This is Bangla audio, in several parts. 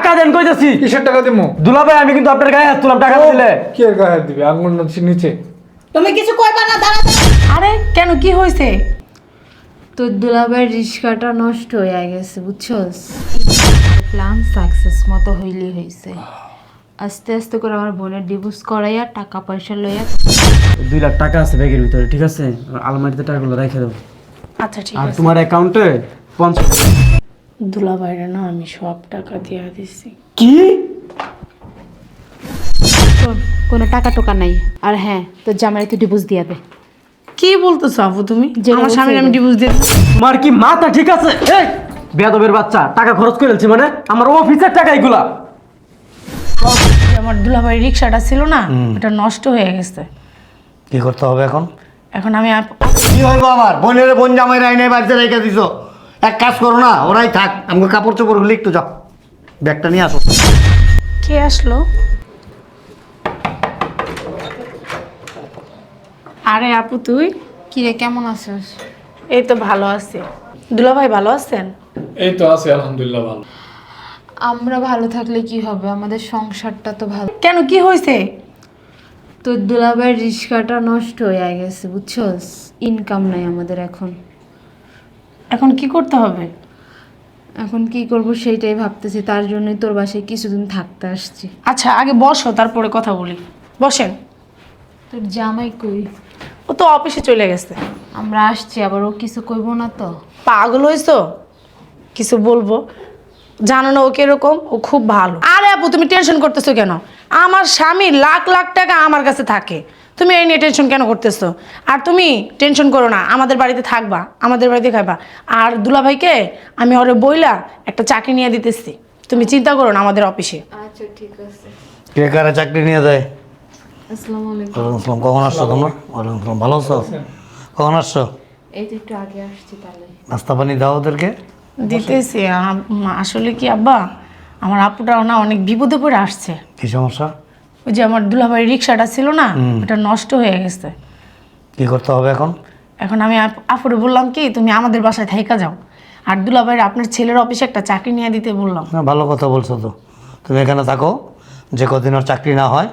টাকা দেন কইতাছি। কিসের টাকা দিমু? দুলা ভাই আমি কিন্তু আপনার গায়ে হাত তুলাম টাকা দিলে। কে গায়ে হাত দিবি? নদীর নিচে। তুমি কিছু কইবা না দাঁড়া। আরে কেন কি হয়েছে তোর দুলাভাইয়ের রিক্সাটা নষ্ট হয়ে গেছে বুঝছস? প্ল্যান সাকসেস মতো হইলি হইছে। আস্তে আস্তে করে আমার বোনের ডিভোর্স করাইয়া টাকা পয়সা লইয়া দুই লাখ টাকা আছে ব্যাগের ভিতরে ঠিক আছে? আলমারিতে টাকাগুলো রেখে দেবো আচ্ছা ঠিক আর আছে। তোমার অ্যাকাউন্টে পঞ্চাশ দুলা বাইরে না আমি সব টাকা দিয়ে দিছি। কি? শোন, কোনো টাকা টোকা নাই। আর হ্যাঁ তোর জামাইকে ডিভোর্স দিয়ে দে। কি বলতেছো আপু তুমি? যেটা আমার স্বামীর আমি। ডিভোর্স দিয়ে দিছি। তোমার কি মাথা ঠিক আছে? এই বেয়াদবের বাচ্চা টাকা খরচ করে ফেলছি মানে আমার অফিসের টাকা এগুলা। যে আমার দুলাভাই রিক্সাটা ছিল না এটা নষ্ট হয়ে গেছে। কি করতে হবে এখন? এখন আমি আপ- কি হইব আমার? বোনের বোন জামাই রাইনে বাড়িতে রেখে দিছো। এক কাজ করো না ওরাই থাক। আমাকে কাপড় চোপড় গুলি একটু যাও। ব্যাগটা নিয়ে আসো। কে আসলো? আরে আপু তুই? কিরে কেমন আছিস? এই তো ভালো আছি। দুলাভাই ভালো আছেন? এই তো আছি আলহামদুলিল্লাহ ভালো। আমরা ভালো থাকলে কি হবে? আমাদের সংসারটা তো ভালো। কেন কি হয়েছে? তোর দুলাভাইয়ের রিক্সাটা নষ্ট হয়ে গেছে বুঝছস? ইনকাম নাই আমাদের এখন। এখন কি করতে হবে? এখন কি করব সেইটাই ভাবতেছি তার জন্যই তোর বাসায় কিছুদিন থাকতে আসছি। আচ্ছা আগে বসো তারপরে কথা বলি। বসেন। তোর জামাই কই? ও তো অফিসে চলে গেছে। আমরা আসছি আবার ও কিছু কইব না তো। পাগল হয়েছো কিছু বলব? জানো না ও কীরকম? ও খুব ভালো। আরে আপু তুমি টেনশন করতেছো কেন? আমার স্বামী লাখ লাখ টাকা আমার কাছে থাকে। তুমি এই নিয়ে টেনশন কেন করতেছো? আর তুমি টেনশন করো না আমাদের বাড়িতে থাকবা আমাদের বাড়িতে খাইবা। আর দুলাভাইকে আমি ওরে বইলা একটা চাকরি নিয়ে দিতেছি। তুমি চিন্তা করো না আমাদের অফিসে। আচ্ছা ঠিক আছে। কে কারে চাকরি নিয়ে যায়? আসসালামু আলাইকুম। আসসালাম কখন আসছো তোমরা? ওয়ালাইকুম আসসালাম ভালো আছো? কখন আসছো? এই তো একটু আগে আসছি তাহলে। নাস্তা পানি দাও ওদেরকে। দিতেছি আসলে কি আব্বা? আমার আপুটাও না অনেক বিপদে পড়ে আসছে। কি সমস্যা? ওই যে আমার দুলাভাই রিক্সাটা ছিল না ওটা নষ্ট হয়ে গেছে। কি করতে হবে এখন? এখন আমি আপ- আপুরে বললাম কি তুমি আমাদের বাসায় থাইকা যাও। আর দুলাভাইয়ের আপনার ছেলের অফিসে একটা চাকরি নিয়ে দিতে বললাম। না ভালো কথা বলছো তো। তুমি এখানে থাকো যে কদিন আর চাকরি না হয়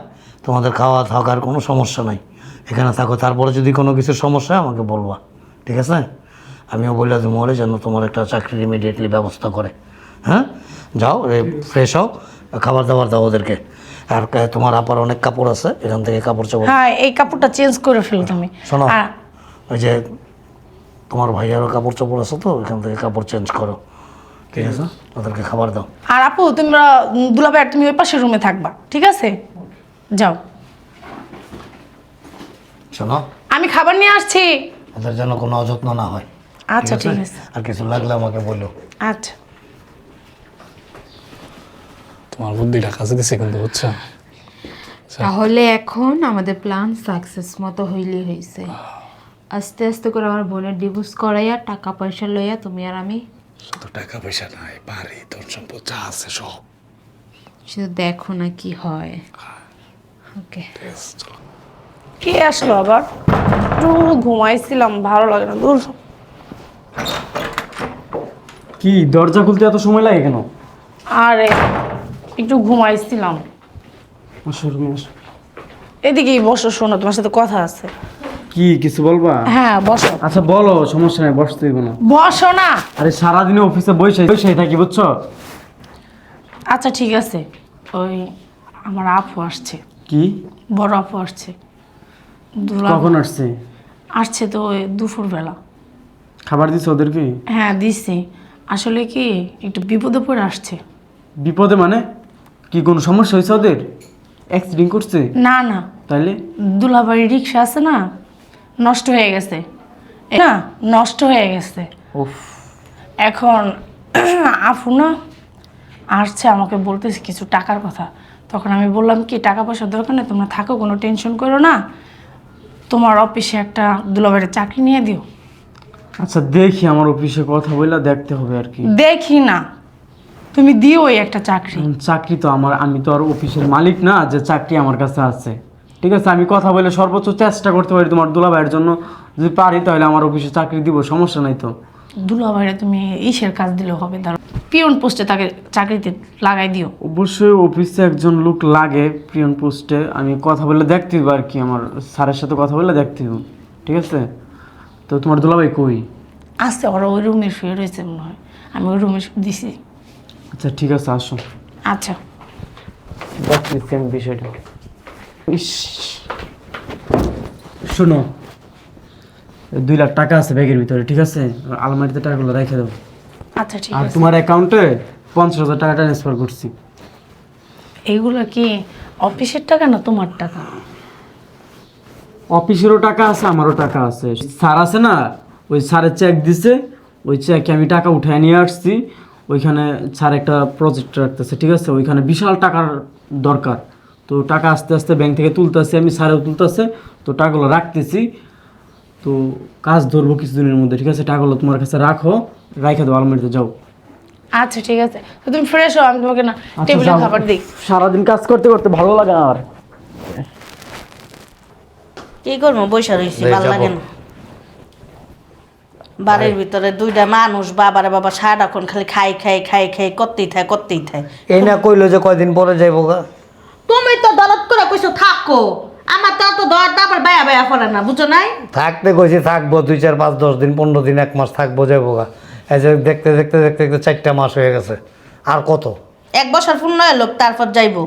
তোমাদের খাওয়া থাকার কোনো সমস্যা নাই। এখানে থাকো তারপরে যদি কোনো কিছুর সমস্যা হয় আমাকে বলবা। ঠিক আছে? আমিও বললে তোমার যেন তোমার একটা চাকরির ইমিডিয়েটলি ব্যবস্থা করে। হ্যাঁ? যাও ফ্রেশ হও খাবার দাবার দাও ওদেরকে। আর তোমার আপার অনেক কাপড় আছে এখান থেকে কাপড় চোপড়। হ্যাঁ এই কাপড়টা চেঞ্জ করে ফেলো তুমি। শোনো ওই যে তোমার ভাইয়ারও কাপড় চোপড় আছে তো এখান থেকে কাপড় চেঞ্জ করো। ঠিক আছে? ওদেরকে খাবার দাও। আর আপু তোমরা দুলাভাই আর তুমি ওই পাশের রুমে থাকবা ঠিক আছে? যাও। শোনো। আমি খাবার নিয়ে আসছি। ওদের যেন কোনো অযত্ন না হয় আচ্ছা ঠিক আছে। আর কিছু লাগলে আমাকে বলো। আচ্ছা। তোমার বুদ্ধিটা কাছে দিছে কিন্তু বুঝছ? তাহলে এখন আমাদের প্ল্যান সাকসেস মতো হইলি হইছে। আস্তে আস্তে করে আমার বোনের ডিভোর্স করাইয়া টাকা পয়সা লইয়া তুমি আর আমি শুধু টাকা পয়সা নাই বাড়ি তোর সম্পদ যা আছে সব। শুধু দেখো না কি হয়। ওকে বেশ, কে আসলো আবার? একটু ঘুমাইছিলাম ভালো লাগে না দূর। কি দরজা খুলতে এত সময় লাগে কেন? আরে একটু ঘুমাইছিলাম। এদিকেই বসো শোনো তোমার সাথে কথা আছে। কি কিছু বলবা? হ্যাঁ বসো। আচ্ছা বলো সমস্যা নাই বসতে দিব না। বসো না। আরে সারাদিনে অফিসে বসে বসে থাকি বুঝছ? আচ্ছা ঠিক আছে। ওই আমার আপু আসছে। কি? বড় আপু আসছে। দুলা কখন আসছে? আসছে তো ওই দুপুরবেলা। খাবার দিছো ওদেরকে? হ্যাঁ দিছি। আসলে কি একটু বিপদে পড়ে আসছে। বিপদে মানে? কি কোনো সমস্যা হয়েছে ওদের? অ্যাক্সিডেন্ট করছে? না না। তাইলে? দুলাবাড়ি রিক্সা আছে না নষ্ট হয়ে গেছে। না? নষ্ট হয়ে গেছে। উফ। এখন আফু না আসছে আমাকে বলতেছে কিছু টাকার কথা। তখন আমি বললাম কি টাকা পয়সার দরকার নেই? তোমরা থাকো কোনো টেনশন করো না। তোমার অফিসে একটা দুলাবাড়ির চাকরি নিয়ে দিও। আচ্ছা দেখি আমার অফিসে কথা বললে দেখতে হবে আর কি। দেখি না। তুমি দিও ওই একটা চাকরি। চাকরি তো আমার আমি তো আর অফিসের মালিক না যে চাকরি আমার কাছে আছে। ঠিক আছে আমি কথা বলে সর্বোচ্চ চেষ্টা করতে পারি তোমার দুলাভাইয়ের জন্য। যদি পারি তাহলে আমার অফিসে চাকরি দিব সমস্যা নাই তো। দুলাভাইরা তুমি ইসের কাজ দিলে হবে ধরো পিয়ন পোস্টে তাকে চাকরিতে লাগাই দিও। অবশ্যই অফিসে একজন লোক লাগে প্রিয়ন পোস্টে আমি কথা বলে দেখতে হইব আর কি আমার স্যারের সাথে কথা বলে দেখতে হইব ঠিক আছে? তো তোমার দুলাভাই কই? আছে ওরা ওই রুমে শুয়ে রয়েছে মনে হয়। আমি ওই রুমে দিছি। আচ্ছা ঠিক আছে আসো। আচ্ছা। দেখতেছি আমি বিষয়টা। ইস। শোনো দুই লাখ টাকা আছে ব্যাগের ভিতরে ঠিক আছে? আলমারিতে টাকাগুলো রেখে দেবো আচ্ছা ঠিক আর আছে। তোমার অ্যাকাউন্টে পঞ্চাশ হাজার টাকা ট্রান্সফার করছি। এইগুলো কি অফিসের টাকা না তোমার টাকা? অফিসেরও টাকা আছে আমারও টাকা আছে। স্যার আছে না ওই স্যারের চেক দিছে ওই চেকে আমি টাকা উঠায় নিয়ে আসছি। ওইখানে স্যার একটা প্রজেক্ট রাখতেছে ঠিক আছে? ওইখানে বিশাল টাকার দরকার। তো টাকা আস্তে আস্তে ব্যাংক থেকে তুলতেছে আমি স্যারেও তুলতেছে তো টাকাগুলো রাখতেছি। তো কাজ ধরবো কিছুদিনের মধ্যে ঠিক আছে? টাকাগুলো তোমার কাছে রাখো রাইখে দাও আলমারিতে যাও। আচ্ছা ঠিক আছে। তো তুমি ফ্রেশ হও আমি তোমাকে না আচ্ছা, টেবিলে খাবার দিই। সারাদিন কাজ করতে করতে ভালো লাগে আর কি করব? বৈশা রয়েছি ভালো লাগে না। বাড়ির ভিতরে দুইটা মানুষ বাবারে বাবা সারাক্ষণ খালি খাই খাই খাই খাই করতেই থাকে করতেই থাকে। এই না কইলো যে কয়দিন পরে যাইবো গা? তুমি তো দলত করে কইছো থাকো। আমার তো অত দর দাবার বায়া বায়া পড়ে না বুঝো নাই? থাকতে কইছি থাকব দুই চার পাঁচ দশ দিন পনেরো দিন এক মাস থাকব যাইবো গা। এই যে দেখতে দেখতে দেখতে দেখতে চারটা মাস হয়ে গেছে। আর কত? এক বছর পূর্ণ হলো তারপর যাইবো।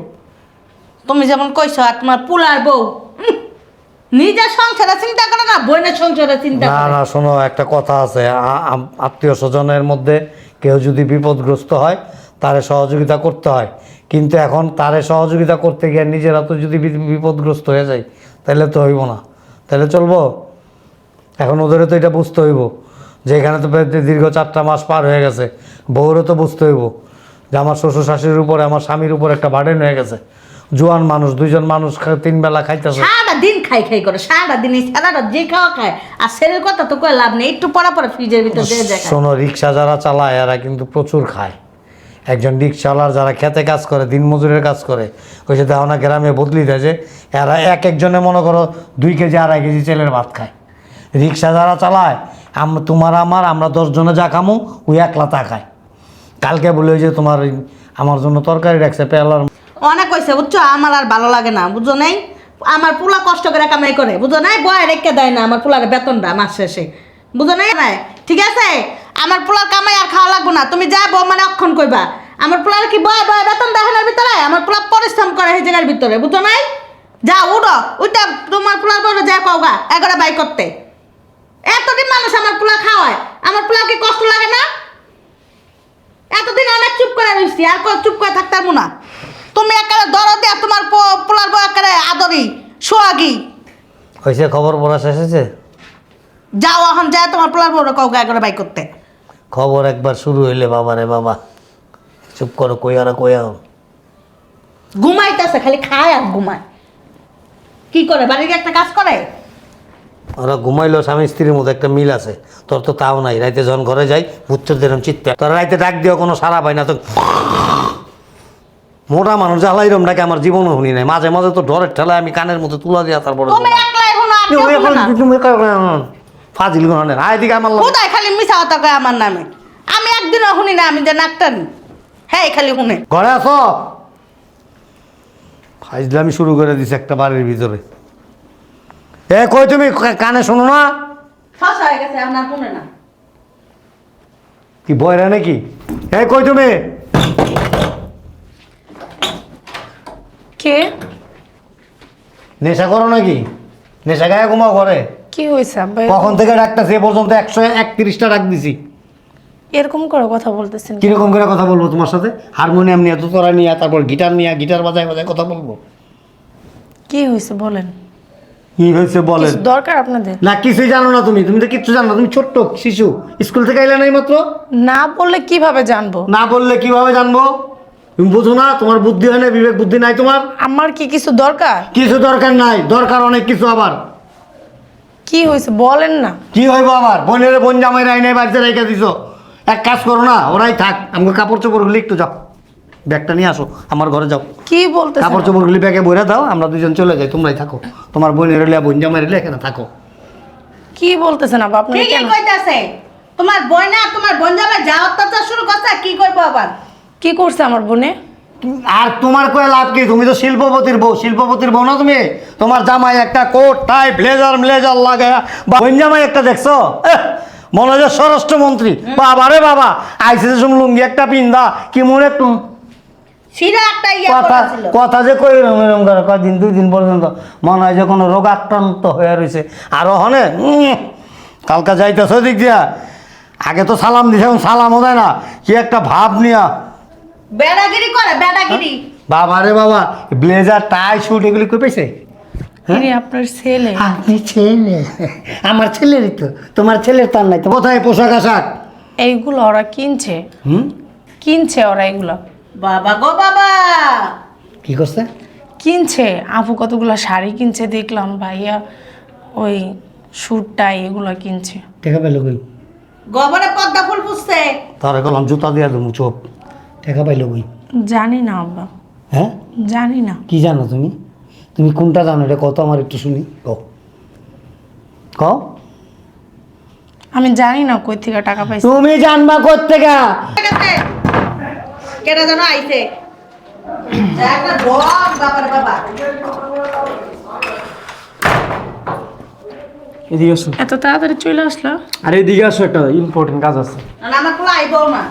তুমি যেমন কইছো আর তোমার পুলার বউ নিজের সংসারে চিন্তা করে না বোনের সংসারে চিন্তা না না শোনো একটা কথা আছে। আত্মীয় স্বজনের মধ্যে কেউ যদি বিপদগ্রস্ত হয় তারে সহযোগিতা করতে হয়। কিন্তু এখন তারে সহযোগিতা করতে গিয়ে নিজেরা তো যদি বিপদগ্রস্ত হয়ে যায় তাহলে তো হইব না। তাহলে চলবো? এখন ওদেরও তো এটা বুঝতে হইব। যে এখানে তো দীর্ঘ চারটা মাস পার হয়ে গেছে বউরও তো বুঝতে হইব। যে আমার শ্বশুর শাশুড়ির উপরে আমার স্বামীর উপর একটা বার্ডেন হয়ে গেছে। জোয়ান মানুষ দুইজন মানুষ তিন বেলা খাইতেছে। খাই খাই করে সারাটা দিন এই সারাটা যে খাওয়া খায় আর ছেলের কথা তো কয়ে লাভ নেই একটু পড়া পড়া ফ্রিজের ভিতর দিয়ে যায় শোনো রিক্সা যারা চালায় এরা কিন্তু প্রচুর খায়। একজন রিক্সাওয়ালার যারা খেতে কাজ করে দিনমজুরের কাজ করে ওই যে দেওয়া গ্রামে বদলি দেয় যে এরা এক একজনে মনে করো দুই কেজি আড়াই কেজি চেলের ভাত খায়। রিক্সা যারা চালায় আম তোমার আমার আমরা দশজনে যা খামো ওই একলা তা খায়। কালকে বলে ওই যে তোমার আমার জন্য তরকারি রাখছে পেলার অনেক কইছে বুঝছ? আমার আর ভালো লাগে না বুঝো নাই? আমার পুলা কষ্ট করে কামাই করে, বুঝো নাই? বয় রেখে দেয় না আমার পুলার বেতনটা মাস শেষে, বুঝো নাই? নাই ঠিক আছে? আমার পুলার কামাই আর খাওয়া লাগবো না, তুমি যা বউ মানে অক্ষণ কইবা। আমার পুলার কি বয় বয় বেতন দেখানোর ভিতরে? আমার পুলা পরিশ্রম করে সেই জায়গার ভিতরে, বুঝো নাই? যা, উঠো ওইটা তোমার পুলার বড় যা কওগা এগারো বাই করতে। এতদিন মানুষ আমার পুলা খাওয়ায়, আমার পুলার কি কষ্ট লাগে না? এতদিন অনেক চুপ করে রইছি, আর চুপ করে থাকতে পারব না। তুমি একারে দরদে আর তোমার প- পোলার বউ একারে আদরি সোয়াগি হয়েছে খবর পড়া শেষ হয়েছে যাও এখন যায় তোমার পোলার বউরে কাউকে একবারে বাই করতে। খবর একবার শুরু হইলে বাবা রে বাবা চুপ করো কই আর কই আর ঘুমাইতেছে খালি খায় আর ঘুমায়। কি করে বাড়ির একটা কাজ করে? ওরা ঘুমাইলো স্বামী স্ত্রীর মধ্যে একটা মিল আছে। তোর তো তাও নাই রাইতে যখন ঘরে যাই বুঝতে দিলাম চিত্তে তোর রাইতে ডাক দিও কোনো সারা পাই না তো মোটা মানুষ জ্বালাইরম নাকি আমার জীবনও শুনি নাই। মাঝে মাঝে তো ডরের ঠেলায় আমি কানের মধ্যে তুলা দিয়া তারপরে তুমি একলা এখন আর কেউ শুনে না। ফাজিল গণনের আয় দিকে আমার। কোথায় খালি মিশা কথা কয় আমার নামে? আমি একদিনও শুনি না আমি যে নাকটান। হ্যাঁ খালি শুনে। ঘরে আসো। ফাইজলামি শুরু করে দিছে একটা বাড়ির ভিতরে। এ কই তুমি? কা- কানে শোনো না। ফসা হয়ে গেছে এখন আর শুনে না। কি বয়রা নাকি? এ কই তুমি? কে? নেশা করো নাকি? নেশা গায়ে ঘুমাও ঘরে। কি হয়েছে আব্বা কখন থেকে ডাকতেছি এ পর্যন্ত একশো একত্রিশটা ডাক দিছি। এরকম করে কথা বলতেছেন? কীরকম করে কথা বলব তোমার সাথে? হারমোনিয়াম নিয়ে দুতরা নিয়ে তারপর গিটার নিয়ে গিটার বাজায় বাজায় কথা বলব। কি হয়েছে বলেন। কি হয়েছে বলেন। কিছু দরকার আপনাদের? না কিছুই জানো না তুমি। তুমি তো কিচ্ছু জানো না তুমি ছোট্ট শিশু। স্কুল থেকে এলে নাই মাত্র? না বললে কীভাবে জানব? না বললে কীভাবে জানব? তুমি বুঝো না তোমার বুদ্ধি হয় না বিবেক বুদ্ধি নাই তোমার? আমার কি কিছু দরকার? কিছু দরকার নাই দরকার অনেক কিছু আবার। কি হয়েছে বলেন না। কি হইব আবার? বোনের বোন জামাই রাই নাই বাড়িতে রেখে দিছো। এক কাজ করো না ওরাই থাক। আমাকে কাপড় চোপড়গুলি একটু যাও ব্যাগটা নিয়ে আসো আমার ঘরে যাও। কি বলতেছেন? কাপড় চোপড়গুলি ব্যাগে বইরা দাও আমরা দুজন চলে যাই তোমরাই থাকো। তোমার বোনের রিলে বোন জামাই রিলে এখানে থাকো। কি বলতেছেন আপনি ঠিকই কইতাছে। তোমার বোন না তোমার বোন যাবে যা অত্যাচার শুরু করছে কি করব আবার? কি করছে আমার বোনে? আর তোমার কয়ে লাভ কি? তুমি তো শিল্পপতির বউ শিল্পপতির বউ না তুমি? তোমার জামাই একটা কোট টাই ব্লেজার ব্লেজার লাগায় বা বোন জামাই একটা দেখছ? মনে হয় স্বরাষ্ট্রমন্ত্রী। বাবা রে বাবা আইসিসি শুন লুঙ্গি একটা পিন্দা কি মনে একটু কথা কথা যে কই এরম করে কয়দিন দুই দিন পর্যন্ত মনে হয় যে কোনো রোগ আক্রান্ত হয়ে রয়েছে আরও হনে কালকা যাইতেছ দিক দিয়া। আগে তো সালাম দিছে এখন সালামও দেয় না। কি একটা ভাব নিয়া বেড়াগিরি করে বেড়াগিরি। বাবা রে বাবা ব্লেজার টাই শুট এগুলি কই পেয়েছে? ইনি আপনার ছেলে। আপনি ছেলে। আমার ছেলেরই তো তোমার ছেলের তার নাই তো। কোথায় পোশাক আশাক? এইগুলো ওরা কিনছে। হুম? কিনছে ওরা এগুলো। বাবা গো বাবা! কি করছে? কিনছে। আপু কতগুলো শাড়ি কিনছে দেখলাম ভাইয়া ওই স্যুটটাই এগুলো কিনছে। দেখা পেল কই? গোবরে পদ্মা ফুল পুষছে তার গেলাম জুতা দিয়া দেবো চোপ। টেকা পাইলো কই? জানি না আব্বা। হ্যাঁ? জানি না। কি জানো তুমি? তুমি কোনটা জানো? এটা কত আমার একটু শুনি কও। কও? আমি জানি না কই থেকে টাকা পাইছি। তুমি জানবা কোত্থেকা? থেকে কেটা যেন আইছে? একটা ডগ বাবার বাবা। এদিকে আসো। এত তাড়াতাড়ি চলে আসলো? আরে এদিকে আসো একটা ইম্পর্টেন্ট কাজ আছে। না আমার পোলা আইবো না।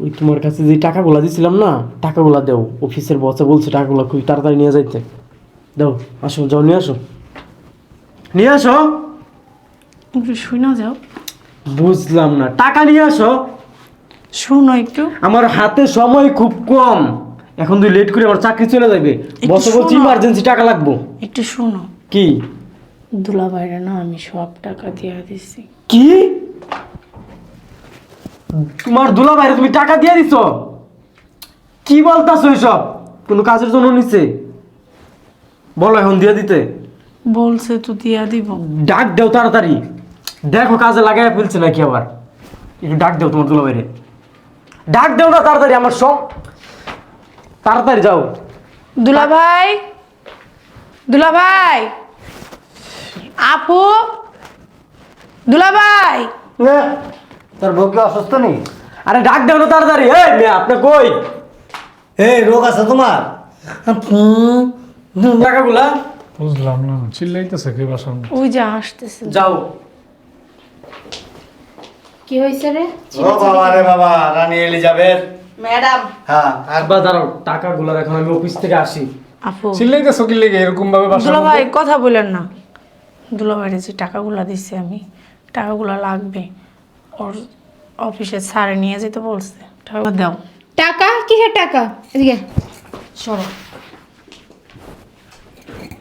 ওই তোমার কাছে যে টাকাগুলো দিছিলাম না টাকাগুলো দেও। অফিসের বসে বলছে টাকাগুলো খুব তাড়াতাড়ি নিয়ে যাইতে। দাও আসো যাও নিয়ে আসো। নিয়ে আসো। একটু শুনে যাও। বুঝলাম না টাকা নিয়ে আসো। শুনো একটু। আমার হাতে সময় খুব কম। এখন তুই লেট করে আমার চাকরি চলে যাবে। বসে বলছি। ইমার্জেন্সি টাকা লাগবো। একটু শুনো। কি? দুলা বাইরে না আমি সব টাকা দিয়ে দিছি। কি? তোমার দুলা বাইরে তুমি টাকা দিয়ে দিছো? কি বলতাছো এসব? কোনো কাজের জন্য নিছে? বলো এখন দিয়ে দিতে। বলছে তো দিয়া দিব। ডাক দেও তাড়াতাড়ি। দেখো কাজে লাগাই ফেলছে নাকি আবার। একটু ডাক দেও তোমার দুলা বাইরে ডাক দেও না তাড়াতাড়ি আমার সব। তাড়াতাড়ি যাও। দুলা ভাই দুলা ভাই আপু? দুলা ভাই তোর বউ কি অসুস্থ নেই আরে ডাক দেও না তাড়াতাড়ি। এই মেয়ে আপনি কই? এই রোগ আছে তোমার? হুম, হুম। টাকাগুলা? বুঝলাম না চিল্লাইতেছে কি বাসন ওই যে আসতেছে। যাও। কি হয়েছে রে? ও বাবা রে বাবা রানী এলিজাবেথ। ম্যাডাম। হ্যাঁ একবার দাঁড়াও টাকাগুলা এখন আমি অফিস থেকে আসি। আপু। চিল্লাইতেছো কি লেগে? এরকম ভাবে বাসন দুলা ভাই কথা বলেন না। দুলা ভাইয়ের যে টাকাগুলা দিছি আমি টাকাগুলা লাগবে। ওর অফিসে স্যারে নিয়ে যেতে বলছে। টাকা দাও। টাকা? কিসের টাকা? এদিকে। সরো।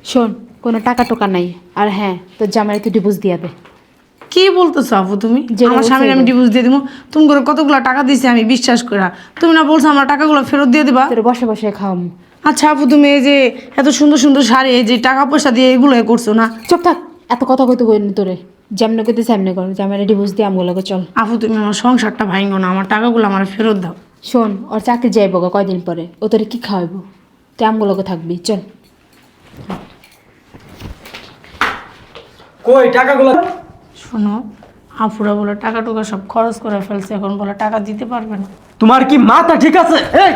শোন কোনো টাকা টোকা নাই। আর হ্যাঁ তোর জামাই তুই ডিভোর্স দিয়ে দে কি বলতেছো আপু তুমি? যেটা আমার স্বামীর আমি। ডিভোর্স দিয়ে দিব। তুমি করে কতগুলো টাকা দিছি আমি বিশ্বাস করা তুমি না বলছো আমার টাকাগুলো ফেরত দিয়ে দিবা? তোর বসে বসে খাওয়াম। আচ্ছা আপু তুমি এই যে এত সুন্দর সুন্দর শাড়ি এই যে টাকা পয়সা দিয়ে এগুলো করছ না? চুপ থাক এত কথা কইতে কইনি তোরে। যেমন কইতে সেমনে কর জামাইরে ডিভোর্স দিয়ে আমগুলোকে চল। আপু তুমি আমার সংসারটা ভাঙো না আমার টাকাগুলো আমার ফেরত দাও। শোন ওর চাকরি যাইব গো কয়দিন পরে ও তোরে কি খাওয়াইবো? তুই আমগুলোকে থাকবি চল। কই টাকাগুলো? শোনো আপুরা বলে টাকা টুকা সব খরচ করে ফেলছে এখন বলে টাকা দিতে পারবে না। তোমার কি মাথা ঠিক আছে? এই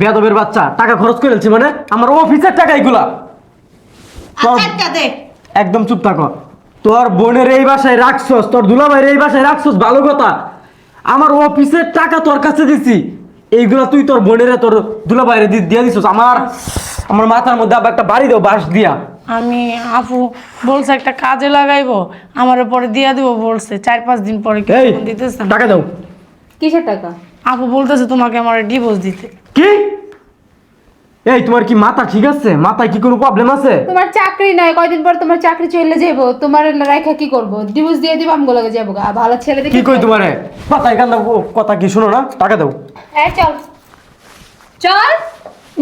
বেদবের বাচ্চা টাকা খরচ করে ফেলছি মানে আমার অফিসের টাকা এগুলা। আচ্ছা দে। একদম চুপ থাকো। তোর বোনের এই বাসায় রাখছস তোর দুলা দুলাভাইয়ের এই বাসায় রাখছস ভালো কথা। আমার অফিসের টাকা তোর কাছে দিছি। এইগুলা তুই তোর বোনের তোর দুলাভাইয়ের দি- দিয়ে দিছস। আমার আমার মাথার মধ্যে আবার একটা বাড়ি দাও বাঁশ দিয়া। আমি আপু বলছে একটা কাজে লাগাইবো আমার পরে দিয়া দিব বলছে। চার পাঁচ দিন পরে কি দিতেছে? টাকা দাও। কিসের টাকা? আপু বলতেছে তোমাকে আমার ডিভোর্স দিতে। কি? এই তোমার কি মাথা ঠিক আছে? মাথায় কি কোনো প্রবলেম আছে? তোমার চাকরি নাই কয়দিন পর তোমার চাকরি চলে যাব তোমার রেখা কি করব? ডিভোর্স দিয়ে দিব আমগুলোকে যাব গা। ভালো ছেলে দেখে কি কই তোমারে? মাথায় কান্দা কথা কি শুনো না? টাকা দাও। এই চল। চল?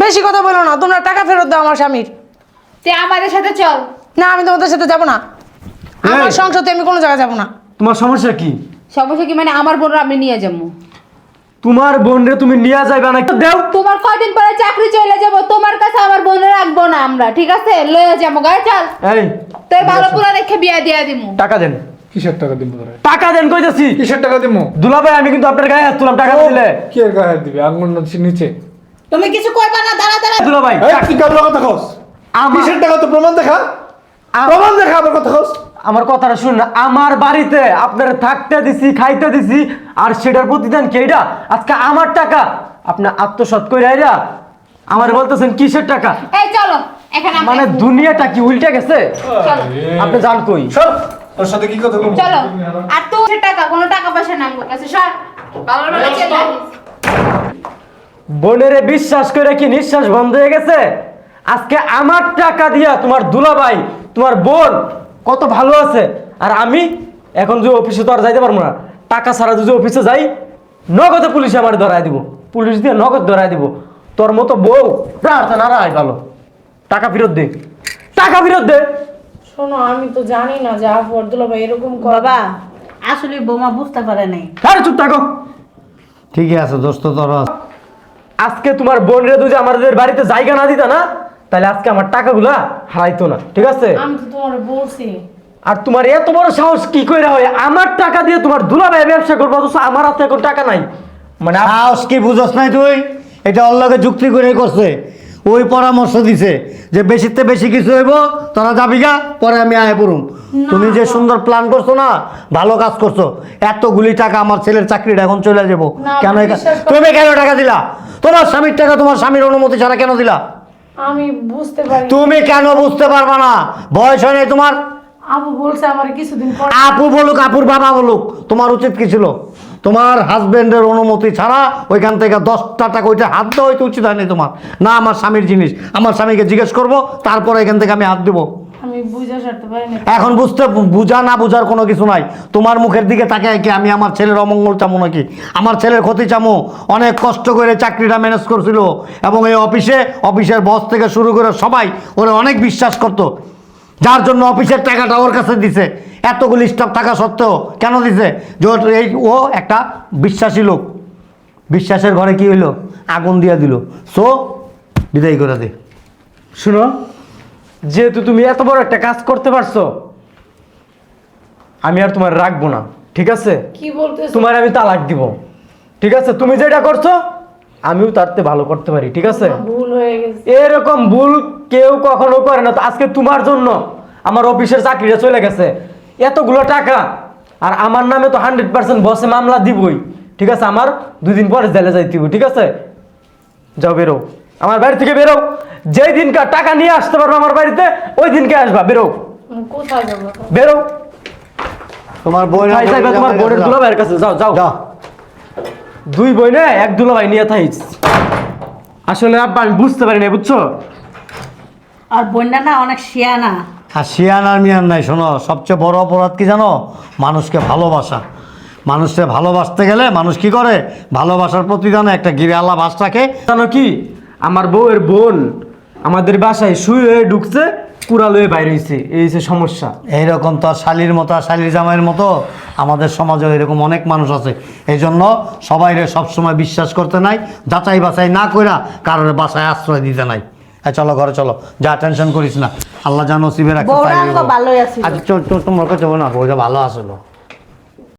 বেশি কথা বলো না তোমরা টাকা ফেরত দাও আমার স্বামীর। তুই আমাদের সাথে চল। না আমি তোমাদের সাথে যাব না। আমার এই। সংসারতে আমি কোনো জায়গায় যাব না। তোমার সমস্যা কি? সমস্যা কি মানে আমার বোনরা আমি নিয়ে যাব। তোমার বোন রে তুমি নিয়ে যাইবে না দেও তোমার কয়দিন পরে চাকরি চলে যাব তোমার কাছে আমার বোনের রাখব না আমরা ঠিক আছে? লয়ে যাব গায়ে চল। এই তোর ভালো পুরা রেখে বিয়া দিয়া দিমু। টাকা দেন। কিসের টাকা দিব তোরা? টাকা দেন কইতেছি। কিসের টাকা দিব দুলা ভাই আমি কিন্তু আপনার গায়ে হাত তুলাম টাকা দিলে। কি এর গায়ে হাত দিবি? আঙুল নিচে। তুমি কিছু কইবা না দাঁড়া দাঁড়া। দুলা ভাই কি কথা কস? আমার- কিসের টাকা? তো প্রমাণ দেখা? প্রমাণ দেখা আমার কথা কস। আমার কথাটা শুনুন আমার বাড়িতে আপনার থাকতে দিছি খাইতে দিছি আর সেটার প্রতিদান কেইটা আজকে আমার টাকা। আপনি আত্মসৎ করে আইরা আমার বলতেছেন কিসের টাকা? এই চলো এখানে মানে দুনিয়াটা কি উল্টে গেছে? চলো। আপনি জান কই? সর তোর সাথে কি কথা বলব? চলো। আর তোর টাকা কোনো টাকা পয়সা নাম কাছে সর। বাবার বাড়ি চলে। বোনেরে বিশ্বাস করে কি নিঃশ্বাস বন্ধ হয়ে গেছে? আজকে আমার টাকা দিয়া তোমার দুলাভাই তোমার বোন কত ভালো আছে। আর আমি এখন যে অফিসে তো আর যাইতে পারব না টাকা ছাড়া যদি অফিসে যাই নগদে পুলিশে আমার ধরাই দিব। পুলিশ দিয়ে নগদ ধরাই দিব। তোর মতো বউ প্রার্থনা রায় ভালো। টাকা ফেরত দে। টাকা ফেরত দে। শোনো আমি তো জানি না যে আফর ভাই এরকম করে বাবা আসলে বৌমা বুঝতে পারে নাই। আরে চুপ থাকো। ঠিকই আছে দোস্ত তোর আজকে তোমার বোন রে যদি আমাদের বাড়িতে জায়গা না দিতা না তাহলে আজকে আমার টাকাগুলা হারাইতো না ঠিক আছে? আমি তো তোমার বলছি। আর তোমার এত বড় সাহস কি করে হয়? আমার টাকা দিয়ে তোমার দুলাভাই ব্যবসা করব অথচ আমার হাতে এখন টাকা নাই। মানে সাহস কি বুঝস নাই তুই? এটা অল্লগে যুক্তি করে করছে। ওই পরামর্শ দিছে যে বেশিতে বেশি কিছু হইব তোরা যাবি গা পরে আমি আয় পড়ুম। তুমি যে সুন্দর প্ল্যান করছ না ভালো কাজ করছ এতগুলি টাকা আমার ছেলের চাকরিটা এখন চলে যাব। কেন তুমি কেন টাকা দিলা? তোমার স্বামীর টাকা তোমার স্বামীর অনুমতি ছাড়া কেন দিলা? আমি বুঝতে পারি তুমি কেন বুঝতে পারবা না? বয়স হয় নাই তোমার? আপু বলছে আমার কিছুদিন পর আপু বলুক আপুর বাবা বলুক তোমার উচিত কি ছিল? তোমার হাজবেন্ডের অনুমতি ছাড়া ওইখান থেকে দশটা টাকা ওইটা হাত দেওয়া হইতে উচিত হয়নি তোমার। না আমার স্বামীর জিনিস। আমার স্বামীকে জিজ্ঞেস করব তারপর এখান থেকে আমি হাত দেবো। এখন বুঝতে বুঝা না বুঝার কোনো কিছু নাই। তোমার মুখের দিকে তাকে কি আমি আমার ছেলের অমঙ্গল চামো নাকি? আমার ছেলের ক্ষতি চামো। অনেক কষ্ট করে চাকরিটা ম্যানেজ করছিল এবং এই অফিসে অফিসের বস থেকে শুরু করে সবাই ওরা অনেক বিশ্বাস করত। যার জন্য অফিসের টাকাটা ওর কাছে দিছে। এতগুলি স্টাফ থাকা সত্ত্বেও কেন দিছে? যে এই ও একটা বিশ্বাসী লোক। বিশ্বাসের ঘরে কি হইল? আগুন দিয়ে দিল। সো বিদায় করে দে। শুনো যেহেতু তুমি এত বড় একটা কাজ করতে পারছ আমি আর তোমার রাখব না ঠিক আছে? কি বলতেছো? তোমার আমি তালাক দিব ঠিক আছে? তুমি যেটা করছ আমিও তার চেয়ে ভালো করতে পারি ঠিক আছে? ভুল হয়ে গেছে। এরকম ভুল কেউ কখনো করে না তো আজকে তোমার জন্য আমার অফিসের চাকরিটা চলে গেছে। এতগুলো টাকা আর আমার নামে তো হান্ড্রেড পার্সেন্ট বসে মামলা দিবই ঠিক আছে? আমার দুই দিন পরে জেলে যাইতে ঠিক আছে? যাও বেরো। আমার বাড়ি থেকে বেরো। যেই দিনকার টাকা নিয়ে আসতে পারব আমার বাড়িতে ওই দিনকে আসবা বেরো। কোথায় যাব? বেরো। তোমার বই কোথায় যাইবা তোমার বোনের দুলা ভাইয়ের কাছে যাও যাও। যাও দুই বই না এক দুলা ভাই নিয়ে থাইস। আসলে আব্বা আমি বুঝতে পারি না বুঝছ? আর বন্যা না অনেক শিয়ানা। আর শিয়ান আর মিয়ান নাই শোনো সবচেয়ে বড় অপরাধ কি জানো? মানুষকে ভালোবাসা। মানুষকে ভালোবাসতে গেলে মানুষ কি করে? ভালোবাসার প্রতিদানে একটা গিরালা বাস রাখে। জানো কি? আমার বউয়ের বোন আমাদের বাসায় শুয়ে হয়ে ঢুকছে কুড়াল হয়ে বাইরে হয়েছে। এই হচ্ছে সমস্যা। এইরকম তো আর শালির মতো আর শালির জামাইয়ের মতো আমাদের সমাজে এরকম অনেক মানুষ আছে। এই জন্য সবাইরে সবসময় বিশ্বাস করতে নাই যাচাই বাছাই না কইরা কারোর বাসায় আশ্রয় দিতে নাই। হ্যাঁ চলো ঘরে চলো যা টেনশন করিস না। আল্লাহ জানো রাখতে চাইলে আমগো ভালোই আছিল। আচ্ছা তোমার কাছে না ভালো আসলো